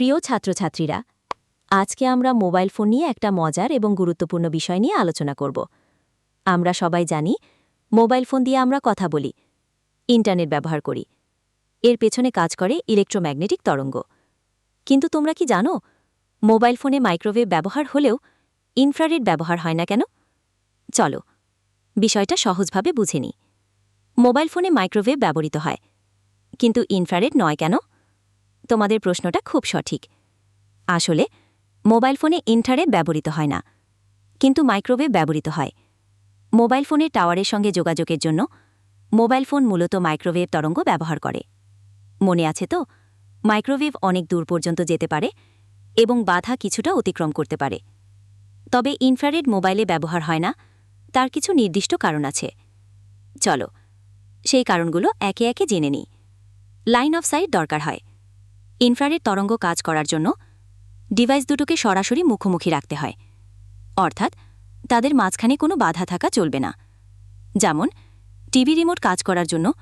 প্রিয় ছাত্রছাত্রীরা, আজকে আমরা মোবাইল ফোন নিয়ে একটা মজার এবং গুরুত্বপূর্ণ বিষয় নিয়ে আলোচনা করব। আমরা সবাই জানি, মোবাইল ফোন দিয়ে আমরা কথা বলি, ইন্টারনেট ব্যবহার করি, এর পেছনে কাজ করে ইলেকট্রোম্যাগনেটিক তরঙ্গ। কিন্তু তোমরা কি জানো, মোবাইল ফোনে মাইক্রোওয়েভ ব্যবহার হলেও ইনফ্রারেড ব্যবহার হয় না কেন? চলো, বিষয়টা সহজভাবে বুঝে মোবাইল ফোনে মাইক্রোওয়েভ ব্যবহৃত হয়, কিন্তু ইনফ্রারেড নয় কেন? তোমাদের প্রশ্নটা খুব সঠিক। আসলে, মোবাইল ফোনে ইন্টারনেট ব্যবহৃত হয় না, কিন্তু মাইক্রোওয়েভ ব্যবহৃত হয়। মোবাইল ফোনের টাওয়ারের সঙ্গে যোগাযোগের জন্য মোবাইল ফোন মূলত মাইক্রোওয়েভ তরঙ্গ ব্যবহার করে। মনে আছে তো? মাইক্রোওয়েভ অনেক দূর পর্যন্ত যেতে পারে এবং বাধা কিছুটা অতিক্রম করতে পারে। তবে ইনফ্রারেড মোবাইলে ব্যবহার হয় না, তার কিছু নির্দিষ্ট কারণ আছে। চলো, সেই কারণগুলো একে একে জেনে নিই। লাইন অফ সাইট দরকার হয়। ইনফ্রারেড তরঙ্গ কাজ করার জন্য ডিভাইস দুটোকে সরাসরি মুখোমুখি রাখতে হয়। অর্থাৎ তাদের মাঝখানে কোনো বাধা থাকা চলবে না। যেমন, টিভি রিমোট কাজ করার জন্য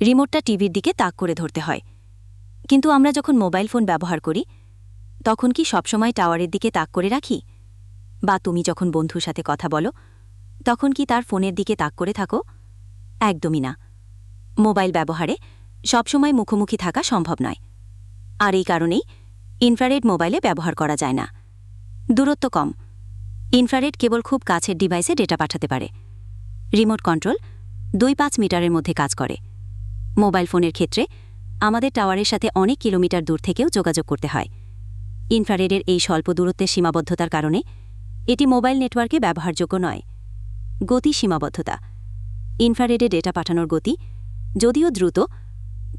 রিমোটটা টিভির দিকে তাক করে ধরতে হয়। কিন্তু আমরা যখন মোবাইল ফোন ব্যবহার করি, তখন কি সবসময় টাওয়ারের দিকে তাক করে রাখি? বা তুমি যখন বন্ধুর সাথে কথা বলো, তখন কি তার ফোনের দিকে তাক করে থাকো? একদমই না। মোবাইল ব্যবহারে সবসময় মুখোমুখি থাকা সম্ভব নয়। আর এই কারণেই ইনফ্রারেড মোবাইলে ব্যবহার করা যায় না। দূরত্ব কম। ইনফ্রারেড কেবল খুব কাছের ডিভাইসে ডেটা পাঠাতে পারে। রিমোট কন্ট্রোল দুই পাঁচ মিটারের মধ্যে কাজ করে। মোবাইল ফোনের ক্ষেত্রে আমাদের টাওয়ারের সাথে অনেক কিলোমিটার দূর থেকেও যোগাযোগ করতে হয়। ইনফ্রারেডের এই স্বল্প দূরত্বের সীমাবদ্ধতার কারণে এটি মোবাইল নেটওয়ার্কে ব্যবহারযোগ্য নয়। গতি সীমাবদ্ধতা। ইনফ্রারেডে ডেটা পাঠানোর গতি যদিও দ্রুত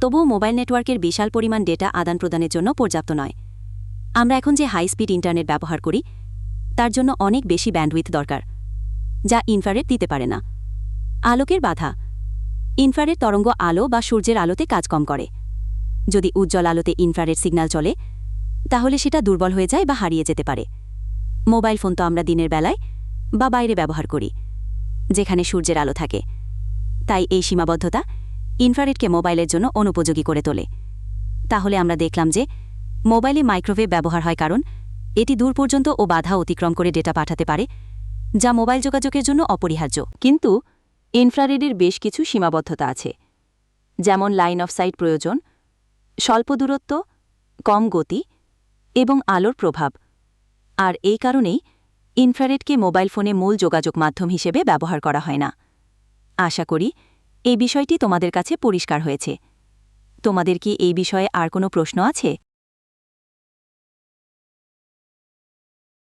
তবুও মোবাইল নেটওয়ার্কের বিশাল পরিমাণ ডেটা আদান প্রদানের জন্য পর্যাপ্ত নয়। আমরা এখন যে হাই স্পিড ইন্টারনেট ব্যবহার করি, তার জন্য অনেক বেশি ব্যান্ডউইথ দরকার, যা ইনফ্রারেড দিতে পারে না। আলোকের বাধা, ইনফ্রারেড তরঙ্গ আলো বা সূর্যের আলোতে কাজ কম করে। যদি উজ্জ্বল আলোতে ইনফ্রারেড সিগন্যাল চলে, তাহলে সেটা দুর্বল হয়ে যায় বা হারিয়ে যেতে পারে। মোবাইল ফোন তো আমরা দিনের বেলায় বা বাইরে ব্যবহার করি, যেখানে সূর্যের আলো থাকে। তাই এই সীমাবদ্ধতা ইনফ্রারেডকে মোবাইলের জন্য অনুপযোগী করে তোলে। তাহলে আমরা দেখলাম যে, মোবাইলে মাইক্রোওয়েভ ব্যবহার হয় কারণ, এটি দূর পর্যন্ত ও বাধা অতিক্রম করে ডেটা পাঠাতে পারে, যা মোবাইল যোগাযোগের জন্য অপরিহার্য। কিন্তু ইনফ্রারেডের বেশ কিছু সীমাবদ্ধতা আছে, যেমন লাইন অফ সাইট প্রয়োজন, স্বল্প দূরত্ব, কম গতি এবং আলোর প্রভাব। আর এই কারণেই ইনফ্রারেডকে মোবাইল ফোনে মূল যোগাযোগ মাধ্যম হিসেবে ব্যবহার করা হয় না। আশা করি এই বিষয়টি তোমাদের কাছে পরিষ্কার হয়েছে। তোমাদের কি এই বিষয়ে আর কোনো প্রশ্ন আছে?